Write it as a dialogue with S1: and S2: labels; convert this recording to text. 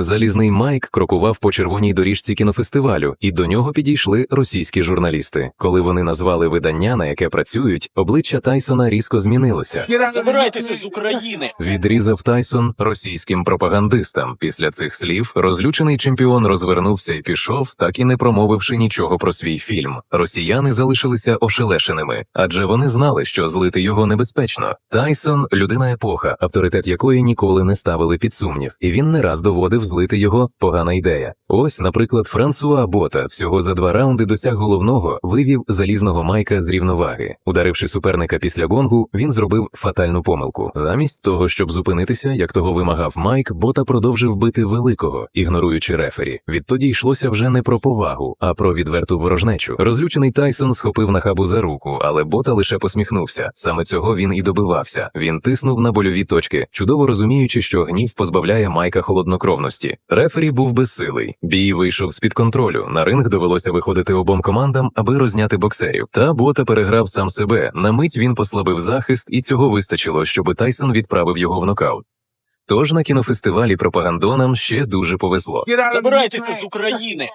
S1: Залізний Майк крокував по червоній доріжці кінофестивалю, і до нього підійшли російські журналісти. Коли вони назвали видання, на яке працюють, обличчя Тайсона різко змінилося.
S2: Забирайтеся з України.
S1: Відрізав Тайсон російським пропагандистам. Після цих слів розлючений чемпіон розвернувся і пішов, так і не промовивши нічого про свій фільм. Росіяни залишилися ошелешеними, адже вони знали, що злити його небезпечно. Тайсон людина епоха, авторитет якої ніколи не ставили під сумнів, і він не раз доводив злити його погана ідея. Ось, наприклад, Франсуа Бота всього за два раунди досяг головного, вивів залізного майка з рівноваги. Ударивши суперника після гонгу, він зробив фатальну помилку. Замість того, щоб зупинитися, як того вимагав Майк, бота продовжив бити великого, ігноруючи рефері. Відтоді йшлося вже не про повагу, а про відверту ворожнечу. Розлючений Тайсон схопив нахабу за руку, але бота лише посміхнувся. Саме цього він і добивався. Він тиснув на больові точки, чудово розуміючи, що гнів позбавляє Майка холоднокровності. Рефері був безсилий. Бій вийшов з під контролю. На ринг довелося виходити обом командам, аби розняти боксерів. Та бота переграв сам себе. На мить він послабив захист, і цього вистачило, щоб Тайсон відправив його в нокаут. Тож на кінофестивалі пропагандонам ще дуже повезло.
S2: Забирайтеся з України.